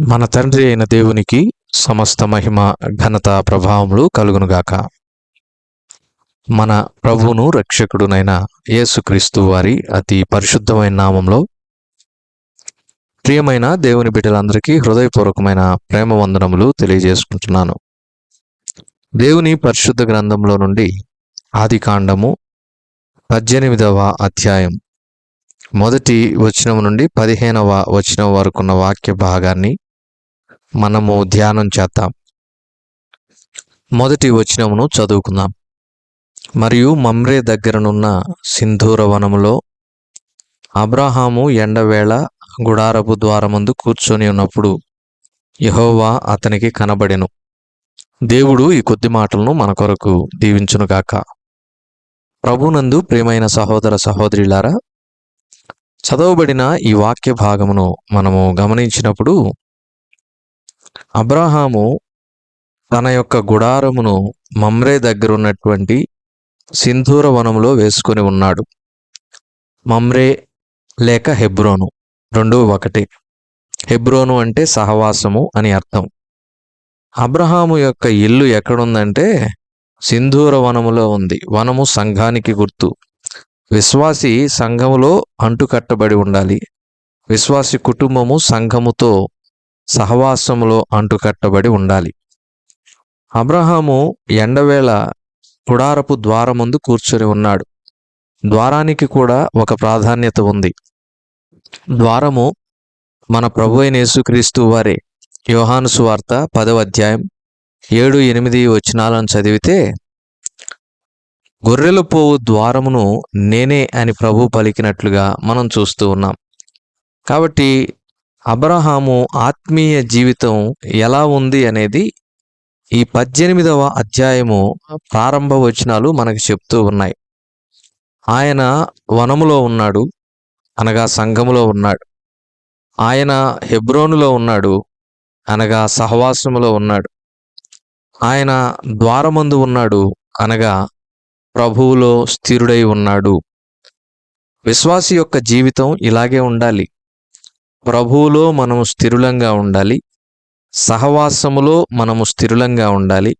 మన తండ్రి అయిన దేవునికి సమస్త మహిమ ఘనత ప్రభావములు కలుగునుగాక. మన ప్రభువును రక్షకుడునైన యేసుక్రీస్తు వారి అతి పరిశుద్ధమైన నామంలో ప్రియమైన దేవుని బిడ్డలందరికీ హృదయపూర్వకమైన ప్రేమ వందనములు తెలియజేసుకుంటున్నాను. దేవుని పరిశుద్ధ గ్రంథంలో నుండి ఆది కాండము పద్దెనిమిదవ అధ్యాయం. మొదటి వచనం నుండి పదిహేనవ వచనం వరకున్న వాక్య భాగాన్ని మనము ధ్యానం చేద్దాం. మొదటి వచనమును చదువుకుందాం. మరియు మమ్రే దగ్గరనున్న సింధూర వనములో అబ్రహాము ఎండవేళ గుడారపు ద్వారమందు కూర్చొని ఉన్నప్పుడు యహోవా అతనికి కనబడెను. దేవుడు ఈ కొద్ది మాటలను మన కొరకు దీవించునుగాక ప్రభునందు ప్రియమైన సహోదర సహోదరిలారా చదవబడిన ఈ వాక్య భాగమును మనము గమనించినప్పుడు అబ్రహాము తన యొక్క గుడారమును మమ్రే దగ్గర ఉన్నటువంటి సింధూర వనంలో వేసుకొని ఉన్నాడు. మమ్రే లేక హెబ్రోను రెండు ఒకటి. హెబ్రోను అంటే సహవాసము అని అర్థం. అబ్రహాము యొక్క ఇల్లు ఎక్కడుందంటే సింధూర వనములో ఉంది. వనము సంఘానికి గుర్తు. విశ్వాసి సంఘములో అంటుకట్టబడి ఉండాలి. విశ్వాసి కుటుంబము సంఘముతో సహవాసములో అంటుకట్టబడి ఉండాలి. అబ్రహాము ఎండవేళ గుడారపు ద్వారముందు కూర్చొని ఉన్నాడు. ద్వారానికి కూడా ఒక ప్రాధాన్యత ఉంది. ద్వారము మన ప్రభు అయిన యేసుక్రీస్తు వారి యోహాను సువార్త పదవ అధ్యాయం ఏడు ఎనిమిది వచనాలను చదివితే గొర్రెల పోవు ద్వారమును నేనే అని ప్రభు పలికినట్లుగా మనం చూస్తూ ఉన్నాం. కాబట్టి అబ్రహాము ఆత్మీయ జీవితం ఎలా ఉంది అనేది ఈ పద్దెనిమిదవ అధ్యాయము ప్రారంభ వచనాలు మనకు చెప్తూ ఉన్నాయి. ఆయన వనములో ఉన్నాడు అనగా సంఘములో ఉన్నాడు. ఆయన హెబ్రోనులో ఉన్నాడు అనగా సహవాసములో ఉన్నాడు. ఆయన ద్వారమందు ఉన్నాడు అనగా ప్రభువులో స్థిరుడై ఉన్నాడు. విశ్వాసి యొక్క జీవితం ఇలాగే ఉండాలి. ప్రభువులో మనము స్థిరులంగా ఉండాలి. సహవాసములో మనము స్థిరులంగా ఉండాలి.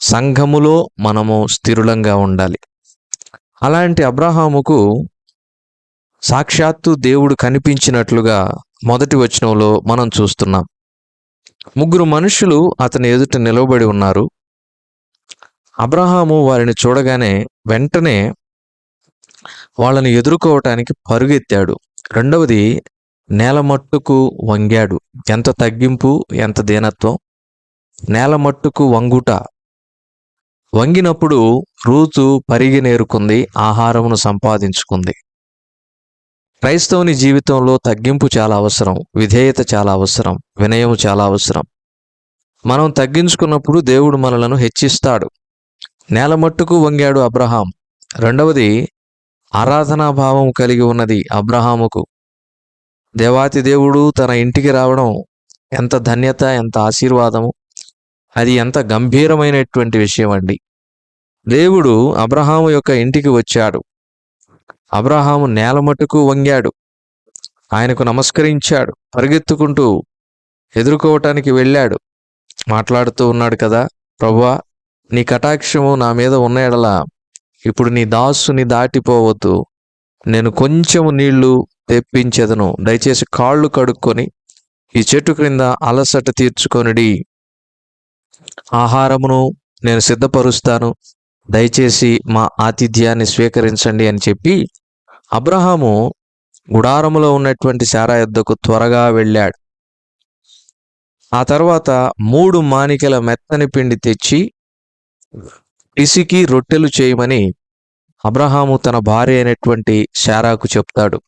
సంఘములో మనము స్థిరులంగా ఉండాలి. అలాంటి అబ్రహాముకు సాక్షాత్తు దేవుడు కనిపించినట్లుగా మొదటి వచనంలో మనం చూస్తున్నాం. ముగ్గురు మనుషులు అతని ఎదుట నిలవబడి ఉన్నారు. అబ్రహాము వారిని చూడగానే వెంటనే వాళ్ళని ఎదుర్కోవటానికి పరుగెత్తాడు. రెండవది నేల మట్టుకు వంగాడు. ఎంత తగ్గింపు ఎంత దీనత్వం? నేల మట్టుకు వంగుట. వంగినప్పుడు రూతు పరిగి నేరుకుంది ఆహారమును సంపాదించుకుంది. క్రైస్తవుని జీవితంలో తగ్గింపు చాలా అవసరం విధేయత చాలా అవసరం వినయం చాలా అవసరం. మనం తగ్గించుకున్నప్పుడు దేవుడు మనలను హెచ్చిస్తాడు. నేల మట్టుకు వంగాడు అబ్రహాం. రెండవది ఆరాధనాభావం కలిగి ఉన్నది అబ్రహాముకు. దేవాతి దేవుడు తన ఇంటికి రావడం ఎంత ధన్యత ఎంత ఆశీర్వాదము. అది ఎంత గంభీరమైనటువంటి విషయం అండి. దేవుడు అబ్రహాము యొక్క ఇంటికి వచ్చాడు. అబ్రహాము నేల మట్టుకు వంగాడు. ఆయనకు నమస్కరించాడు. పరిగెత్తుకుంటూ ఎదుర్కోవటానికి వెళ్ళాడు. మాట్లాడుతూ ఉన్నాడు కదా ప్రభువా నీ కటాక్షము నా మీద ఉన్న ఎడల ఇప్పుడు నీ దాసుని దాటిపోవద్దు. నేను కొంచెము నీళ్ళు తెప్పించేదను. దయచేసి కాళ్ళు కడుక్కొని ఈ చెట్టు క్రింద అలసట తీర్చుకొనిడి. ఆహారమును నేను సిద్ధపరుస్తాను. దయచేసి మా ఆతిథ్యాన్ని స్వీకరించండి అని చెప్పి అబ్రహాము గుడారములో ఉన్నటువంటి శారా యొద్దకు త్వరగా వెళ్ళాడు. ఆ తర్వాత మూడు మానికల మెత్తని పిండి తెచ్చి ఇసికి రొట్టెలు చేయమని అబ్రహాము తన భార్య అయినటువంటి శారాకు చెప్తాడు.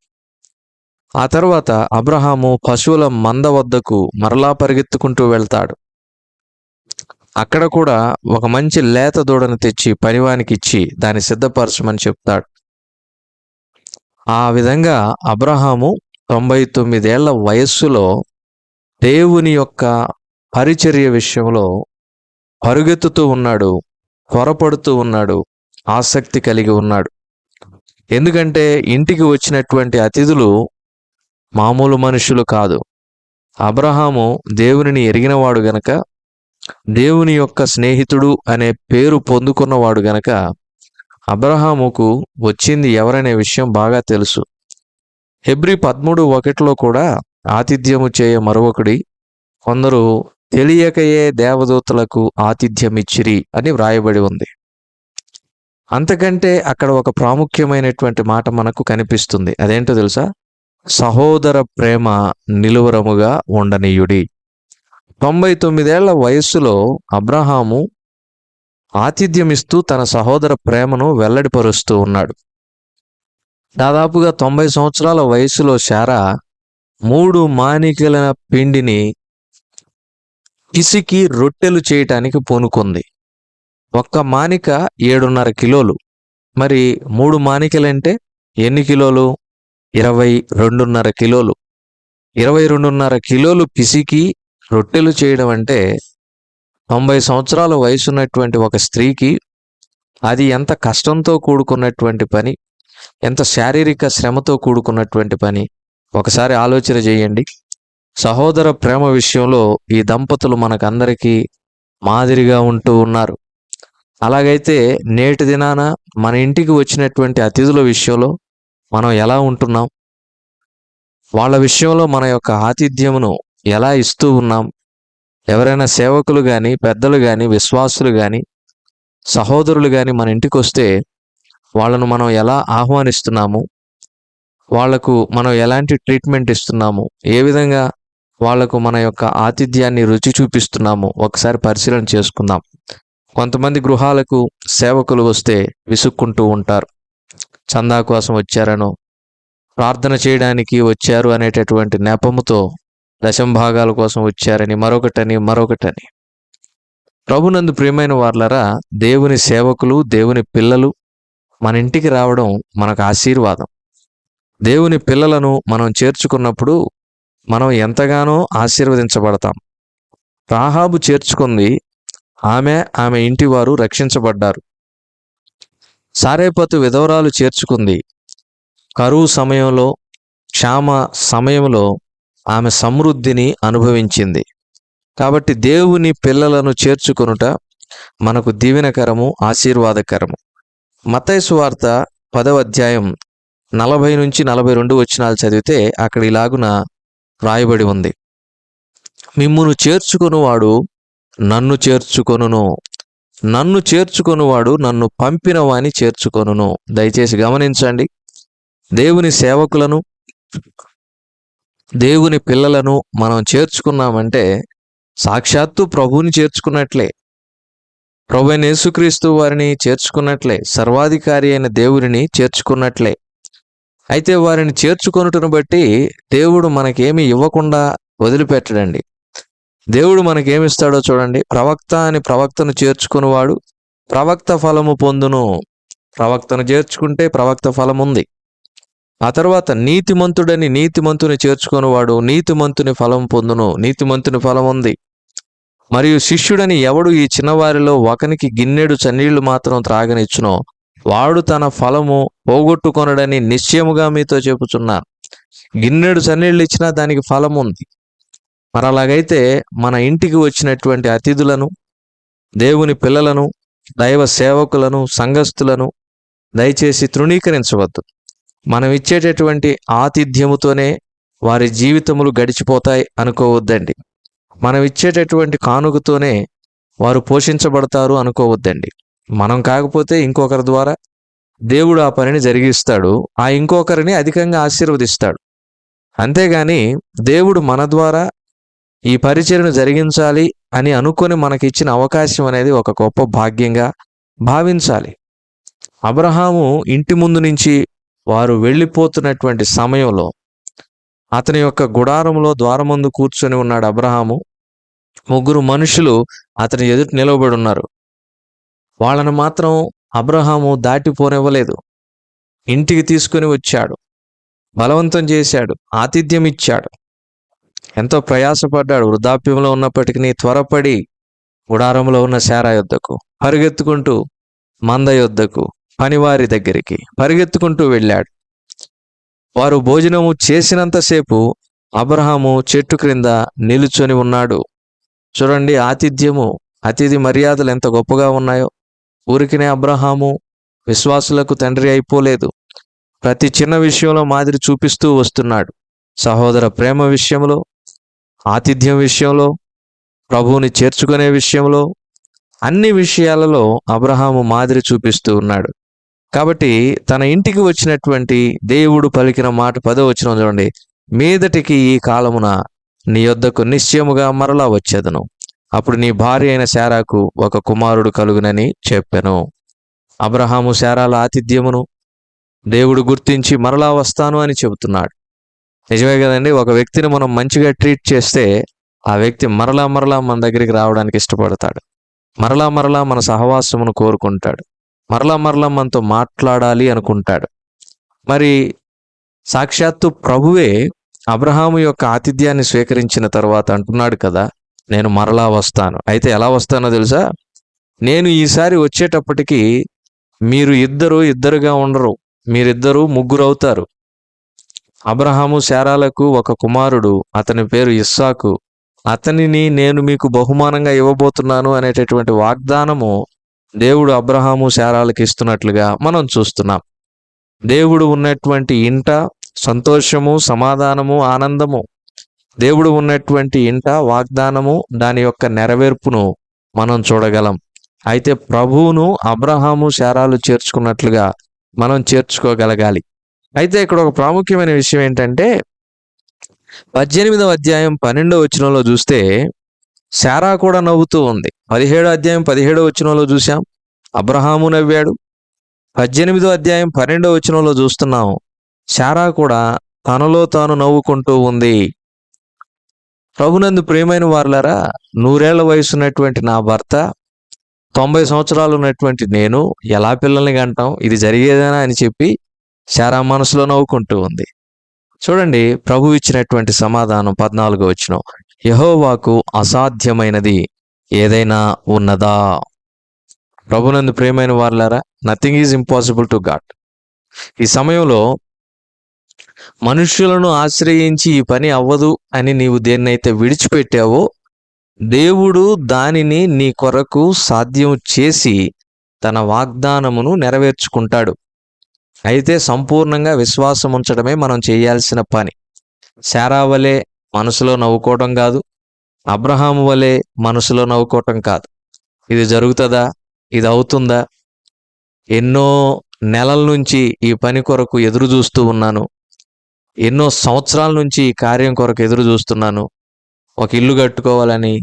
ఆ తర్వాత అబ్రహాము పశువుల మంద వద్దకు మరలా పరిగెత్తుకుంటూ వెళ్తాడు. అక్కడ కూడా ఒక మంచి లేత దూడను తెచ్చి పనివానికి ఇచ్చి దాన్ని సిద్ధపరచమని చెప్తాడు. ఆ విధంగా అబ్రహాము తొంభై తొమ్మిదేళ్ళ వయస్సులో దేవుని యొక్క పరిచర్య విషయంలో పరుగెత్తుతూ ఉన్నాడు త్వరపడుతూ ఉన్నాడు ఆసక్తి కలిగి ఉన్నాడు. ఎందుకంటే ఇంటికి వచ్చినటువంటి అతిథులు మామూలు మనుషులు కాదు. అబ్రహాము దేవునిని ఎరిగినవాడు గనక దేవుని యొక్క స్నేహితుడు అనే పేరు పొందుకున్నవాడు గనక అబ్రహాముకు వచ్చింది ఎవరనే విషయం బాగా తెలుసు. హెబ్రి పదమూడు ఒకటిలో కూడా ఆతిథ్యము చేయ మరొకడి కొందరు తెలియకయే దేవదూతలకు ఆతిథ్యమిచ్చిరి అని వ్రాయబడి ఉంది. అంతకంటే అక్కడ ఒక ప్రాముఖ్యమైనటువంటి మాట మనకు కనిపిస్తుంది. అదేంటో తెలుసా? సహోదర ప్రేమ నిలువరముగా ఉండనీయుడి. తొంభై తొమ్మిదేళ్ళ వయస్సులో అబ్రహాము ఆతిథ్యమిస్తూ తన సహోదర ప్రేమను వెల్లడిపరుస్తూ ఉన్నాడు. దాదాపుగా తొంభై సంవత్సరాల వయసులో శారా మూడు మానికల పిండిని పిసికి రొట్టెలు చేయటానికి పూనుకుంది. ఒక్క మానిక ఏడున్నర కిలోలు. మరి మూడు మానికలంటే ఎన్ని కిలోలు? ఇరవై రెండున్నర కిలోలు. ఇరవై రెండున్నర కిలోలు పిసికి రొట్టెలు చేయడం అంటే తొంభై సంవత్సరాల వయసున్నటువంటి ఒక స్త్రీకి అది ఎంత కష్టంతో కూడుకున్నటువంటి పని ఎంత శారీరక శ్రమతో కూడుకున్నటువంటి పని? ఒకసారి ఆలోచన చేయండి. సహోదర ప్రేమ విషయంలో ఈ దంపతులు మనకందరికీ మాదిరిగా ఉంటూ ఉన్నారు. అలాగైతే నేటి దినాన మన ఇంటికి వచ్చినటువంటి అతిథుల విషయంలో మనం ఎలా ఉంటున్నాం? వాళ్ళ విషయంలో మన యొక్క ఆతిథ్యమును ఎలా ఇస్తూ ఉన్నాం? ఎవరైనా సేవకులు కానీ పెద్దలు కానీ విశ్వాసులు కానీ సహోదరులు కానీ మన ఇంటికి వస్తే వాళ్ళను మనం ఎలా ఆహ్వానిస్తున్నాము? వాళ్ళకు మనం ఎలాంటి ట్రీట్మెంట్ ఇస్తున్నాము? ఏ విధంగా వాళ్ళకు మన యొక్క ఆతిథ్యాన్ని రుచి చూపిస్తున్నాము? ఒకసారి పరిశీలన చేసుకుందాం. కొంతమంది గృహాలకు సేవకులు వస్తే విసుక్కుంటూ ఉంటారు. చందా కోసం వచ్చారనో ప్రార్థన చేయడానికి వచ్చారు అనేటటువంటి నెపముతో దశంభాగాల కోసం వచ్చారని మరొకటని మరొకటని. ప్రభునందు ప్రియమైన వార్లరా దేవుని సేవకులు దేవుని పిల్లలు మన ఇంటికి రావడం మనకు ఆశీర్వాదం. దేవుని పిల్లలను మనం చేర్చుకున్నప్పుడు మనం ఎంతగానో ఆశీర్వదించబడతాం. రాహాబు చేర్చుకుంది ఆమె ఆమె ఇంటి వారు రక్షించబడ్డారు. సారేపతు విధవరాలు చేర్చుకుంది. కరువు సమయంలో క్షామ సమయంలో ఆమె సమృద్ధిని అనుభవించింది. కాబట్టి దేవుని పిల్లలను చేర్చుకొనుట మనకు దీవెనకరము ఆశీర్వాదకరము. మతైసు వార్త పదవ అధ్యాయం నలభై నుంచి నలభై రెండు వచనాలు చదివితే అక్కడ ఇలాగున రాయబడి ఉంది. మిమ్మును చేర్చుకొనువాడు నన్ను చేర్చుకొనును. నన్ను చేర్చుకొనువాడు నన్ను పంపిన వాని చేర్చుకొనును. దయచేసి గమనించండి. దేవుని సేవకులను దేవుని పిల్లలను మనం చేర్చుకున్నామంటే సాక్షాత్తు ప్రభువుని చేర్చుకున్నట్లే. ప్రభు అయిన యేసుక్రీస్తు వారిని చేర్చుకున్నట్లే. సర్వాధికారి అయిన దేవుడిని చేర్చుకున్నట్లే. అయితే వారిని చేర్చుకొనుటను బట్టి దేవుడు మనకేమి ఇవ్వకుండా వదిలిపెట్టడండి. దేవుడు మనకేమిస్తాడో చూడండి. ప్రవక్త అని ప్రవక్తను చేర్చుకునివాడు ప్రవక్త ఫలము పొందును. ప్రవక్తను చేర్చుకుంటే ప్రవక్త ఫలం ఉంది ఆ తర్వాత నీతిమంతుడని నీతిమంతుని చేర్చుకునివాడు నీతిమంతుని ఫలం పొందును. నీతిమంతుని ఫలం ఉంది మరియు శిష్యుడని ఎవడు ఈ చిన్నవారిలో ఒకనికి గిన్నెడు చన్నీళ్ళు మాత్రం త్రాగనిచ్చునో వాడు తన ఫలము పోగొట్టుకొనడని నిశ్చయముగా మీతో చెబుతున్నాను గిన్నెడు చన్నీళ్ళు ఇచ్చినా దానికి ఫలం ఉంది మరి అలాగైతే మన ఇంటికి వచ్చినటువంటి అతిథులను దేవుని పిల్లలను దైవ సేవకులను సంఘస్థులను దయచేసి తృణీకరించవద్దు. మనం ఇచ్చేటటువంటి ఆతిథ్యముతోనే వారి జీవితములు గడిచిపోతాయి అనుకోవద్దండి. మనం ఇచ్చేటటువంటి కానుకతోనే వారు పోషించబడతారు అనుకోవద్దండి. మనం కాకపోతే ఇంకొకరి ద్వారా దేవుడు ఆ పనిని జరిగిస్తాడు ఆ ఇంకొకరిని అధికంగా ఆశీర్వదిస్తాడు. అంతేగాని దేవుడు మన ద్వారా ఈ పరిచయను జరిగించాలి అని అనుకొని మనకిచ్చిన అవకాశం అనేది ఒక గొప్ప భాగ్యంగా భావించాలి. అబ్రహాము ఇంటి ముందు నుంచి వారు వెళ్ళిపోతున్నటువంటి సమయంలో అతని యొక్క గుడారంలో ద్వారమందు కూర్చొని ఉన్నాడు అబ్రహాము. ముగ్గురు మనుషులు అతని ఎదుట నిలవబడి ఉన్నారు. వాళ్ళను మాత్రం అబ్రహాము దాటిపోనివ్వలేదు. ఇంటికి తీసుకుని వచ్చాడు. బలవంతం చేశాడు. ఆతిథ్యం ఇచ్చాడు ఎంతో ప్రయాసపడ్డాడు. వృద్ధాప్యంలో ఉన్నప్పటికీ త్వరపడి గుడారంలో ఉన్న శారా యొద్దకు పరిగెత్తుకుంటూ మంద యొద్దకు పనివారి దగ్గరికి పరిగెత్తుకుంటూ వెళ్ళాడు. వారు భోజనము చేసినంతసేపు అబ్రహాము చెట్టు క్రింద నిలుచొని ఉన్నాడు. చూడండి ఆతిథ్యము అతిథి మర్యాదలు ఎంత గొప్పగా ఉన్నాయో. ఊరికినే అబ్రహాము విశ్వాసులకు తండ్రి అయిపోలేదు. ప్రతి చిన్న విషయంలో మాదిరి చూపిస్తూ వస్తున్నాడు. సహోదర ప్రేమ విషయంలో ఆతిథ్యం విషయంలో ప్రభువుని చేర్చుకునే విషయంలో అన్ని విషయాలలో అబ్రహాము మాదిరి చూపిస్తూ ఉన్నాడు. కాబట్టి తన ఇంటికి వచ్చినటువంటి దేవుడు పలికిన మాట పదో వచ్చిన చూడండి. మీదటికి ఈ కాలమున నీ యొద్దకు నిశ్చయముగా మరలా వచ్చేదను. అప్పుడు నీ భార్య అయిన శారాకు ఒక కుమారుడు కలుగునని చెప్పాను. అబ్రహాము శారాల ఆతిథ్యమును దేవుడు గుర్తించి మరలా వస్తాను అని చెబుతున్నాడు. నిజమే కదండి. ఒక వ్యక్తిని మనం మంచిగా ట్రీట్ చేస్తే ఆ వ్యక్తి మరలా మరలా మన దగ్గరికి రావడానికి ఇష్టపడతాడు. మరలా మరలా మన సహవాసమును కోరుకుంటాడు. మరలా మరలా మనతో మాట్లాడాలి అనుకుంటాడు. మరి సాక్షాత్తు ప్రభువే అబ్రహాము యొక్క ఆతిథ్యాన్ని స్వీకరించిన తర్వాత అంటున్నాడు కదా నేను మరలా వస్తాను. అయితే ఎలా వస్తానో తెలుసా? నేను ఈసారి వచ్చేటప్పటికి మీరు ఇద్దరు ఇద్దరుగా ఉండరు. మీరిద్దరూ ముగ్గురు అవుతారు అబ్రహాము శారాలకు ఒక కుమారుడు అతని పేరు ఇస్సాకు. అతనిని నేను మీకు బహుమానంగా ఇవ్వబోతున్నాను అనేటటువంటి వాగ్దానము దేవుడు అబ్రహాము శారాలకు ఇస్తున్నట్లుగా మనం చూస్తున్నాం. దేవుడు ఉన్నటువంటి ఇంట సంతోషము సమాధానము ఆనందము. దేవుడు ఉన్నటువంటి ఇంట వాగ్దానము దాని యొక్క నెరవేర్పును మనం చూడగలం. అయితే ప్రభువును అబ్రహాము శారాలు చేర్చుకున్నట్లుగా మనం చేర్చుకోగలగాలి. అయితే ఇక్కడ ఒక ప్రాముఖ్యమైన విషయం ఏంటంటే పద్దెనిమిదవ అధ్యాయం పన్నెండవ వచనంలో చూస్తే శారా కూడా నవ్వుతూ ఉంది. పదిహేడో అధ్యాయం పదిహేడో వచనంలో చూసాం అబ్రహాము నవ్వాడు. పద్దెనిమిదో అధ్యాయం పన్నెండో వచనంలో చూస్తున్నాం. శారా కూడా తనలో తాను నవ్వుకుంటూ ఉంది. ప్రభునందు ప్రియమైన వారులారా నూరేళ్ళ వయసు ఉన్నటువంటి నా భర్త తొంభై సంవత్సరాలు ఉన్నటువంటి నేను ఎలా పిల్లల్ని కంటాం ఇది జరిగేదేనా అని చెప్పి శారా మనసులో నవ్వుకుంటూ ఉంది. చూడండి ప్రభు ఇచ్చినటువంటి సమాధానం పద్నాలుగో వచ్చిన యహోవాకు అసాధ్యమైనది ఏదైనా ఉన్నదా? ప్రభునందు ప్రేమైన వారులారా nothing is impossible to God ఈ సమయంలో మనుష్యులను ఆశ్రయించి ఈ పని అవ్వదు అని నీవు దేన్నైతే విడిచిపెట్టావో దేవుడు దానిని నీ కొరకు సాధ్యం చేసి తన వాగ్దానమును నెరవేర్చుకుంటాడు. అయితే సంపూర్ణంగా విశ్వాసం ఉంచడమే మనం చేయాల్సిన పని. శారా వలె మనసులో నవ్వుకోవటం కాదు అబ్రహాం వలె మనసులో నవ్వుకోవటం కాదు. ఇది జరుగుతుందా? ఇది అవుతుందా? ఎన్నో నెలల నుంచి ఈ పని కొరకు ఎదురు చూస్తూ ఉన్నాను. ఎన్నో సంవత్సరాల నుంచి ఈ కార్యం కొరకు ఎదురు చూస్తున్నాను. ఒక ఇల్లు కట్టుకోవాలని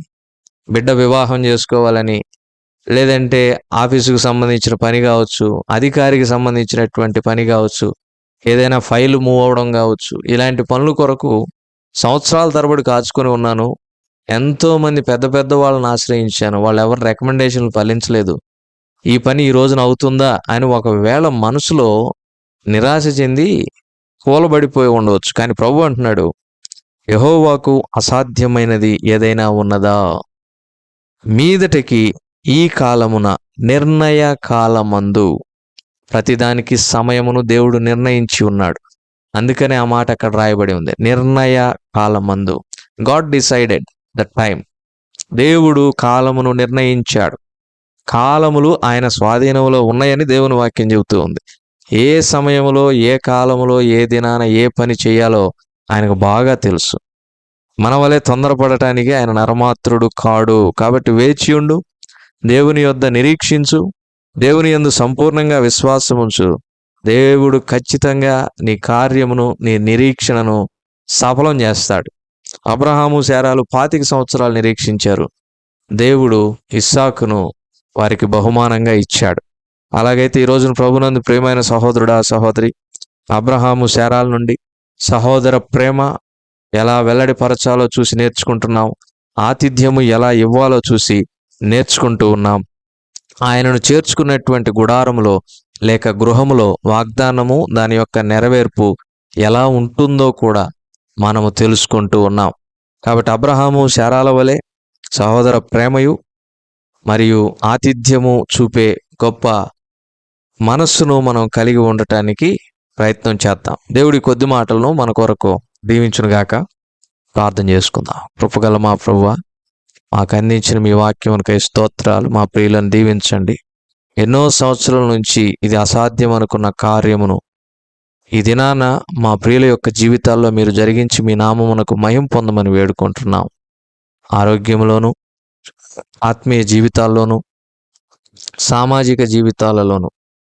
బిడ్డ వివాహం చేసుకోవాలని లేదంటే ఆఫీసుకు సంబంధించిన పని కావచ్చు అధికారికి సంబంధించినటువంటి పని కావచ్చు ఏదైనా ఫైల్ మూవ్ అవడం కావచ్చు ఇలాంటి పనుల కొరకు సంవత్సరాల తరబడి కాచుకొని ఉన్నాను. ఎంతోమంది పెద్ద పెద్ద వాళ్ళని ఆశ్రయించాను. వాళ్ళు ఎవరు రికమెండేషన్లు ఫలించలేదు ఈ పని ఈ రోజున అవుతుందా అని ఒకవేళ మనసులో నిరాశ చెంది కూలబడిపోయి ఉండవచ్చు. కానీ ప్రభు అంటున్నాడు యహోవాకు అసాధ్యమైనది ఏదైనా ఉన్నదా? మీదటికి ఈ కాలమున నిర్ణయ కాలమందు ప్రతిదానికి సమయమును దేవుడు నిర్ణయించి ఉన్నాడు. అందుకనే ఆ మాట అక్కడ రాయబడి ఉంది. నిర్ణయ కాలమందు. గాడ్ డిసైడెడ్ ద టైం దేవుడు కాలమును నిర్ణయించాడు. కాలములు ఆయన స్వాధీనంలో ఉన్నాయని దేవుని వాక్యం చెబుతూ ఉంది. ఏ సమయంలో ఏ కాలంలో ఏ దినాన ఏ పని చేయాలో ఆయనకు బాగా తెలుసు. మన వలె తొందరపడటానికి ఆయన నరమాత్రుడు కాడు. కాబట్టి వేచి ఉండు. దేవుని యొద్ద నిరీక్షించు దేవుని యందు సంపూర్ణంగా విశ్వాసం ఉంచు దేవుడు ఖచ్చితంగా నీ కార్యమును నీ నిరీక్షణను సఫలం చేస్తాడు. అబ్రహాము శారాలు పాతిక సంవత్సరాలు నిరీక్షించారు. దేవుడు ఇస్సాకును వారికి బహుమానంగా ఇచ్చాడు. అలాగైతే ఈ రోజున ప్రభునందు ప్రేమైన సహోదరుడా సహోదరి అబ్రహాము శారాల నుండి సహోదర ప్రేమ ఎలా వెల్లడిపరచాలో చూసి నేర్చుకుంటున్నాం. ఆతిథ్యము ఎలా ఇవ్వాలో చూసి నేర్చుకుంటూ ఉన్నాం. ఆయనను చేర్చుకున్నటువంటి గుడారములో లేక గృహములో వాగ్దానము దాని యొక్క నెరవేర్పు ఎలా ఉంటుందో కూడా మనము తెలుసుకుంటూ ఉన్నాం. కాబట్టి అబ్రహాము శారాల వలె సహోదర ప్రేమయు మరియు ఆతిథ్యము చూపే గొప్ప మనస్సును మనం కలిగి ఉండటానికి ప్రయత్నం చేద్దాం. దేవుడి కొద్ది మాటలను మన కొరకు దీవించునుగాక ప్రార్థన చేసుకుందాం. కృపగల మా ప్రభువ మాకు అందించిన మీ వాక్యమునకై స్తోత్రాలు మా ప్రియులను దీవించండి. ఎన్నో సంవత్సరాల నుంచి ఇది అసాధ్యం అనుకున్న కార్యమును. ఈ దినాన మా ప్రియుల యొక్క జీవితాల్లో మీరు జరిగించి మీ నామమునకు మయం పొందమని వేడుకుంటున్నాం. ఆరోగ్యంలోను ఆత్మీయ జీవితాల్లోనూ సామాజిక జీవితాలలోనూ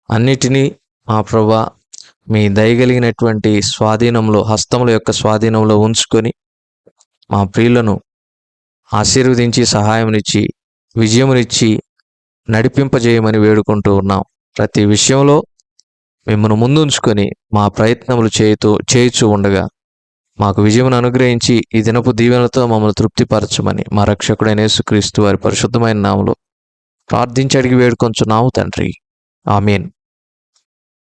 అన్నిటినీ మా ప్రభా మీ దయగలిగినటువంటి స్వాధీనంలో హస్తముల యొక్క స్వాధీనంలో ఉంచుకొని మా ప్రియులను ఆశీర్వదించి సహాయమునిచ్చి విజయమునిచ్చి నడిపింపజేయమని వేడుకుంటూ ఉన్నాం. ప్రతి విషయంలో మిమ్మల్ని ముందుంచుకొని మా ప్రయత్నములు చేయుతూ చేయుచూ ఉండగా మాకు విజయమును అనుగ్రహించి ఈ దినపు దీవెనలతో మమ్మల్ని తృప్తిపరచమని మా రక్షకుడైన యేసుక్రీస్తు వారి పరిశుద్ధమైన నామలో ప్రార్థించి అడిగి వేడుకొంచున్నాము తండ్రి. ఆమెన్.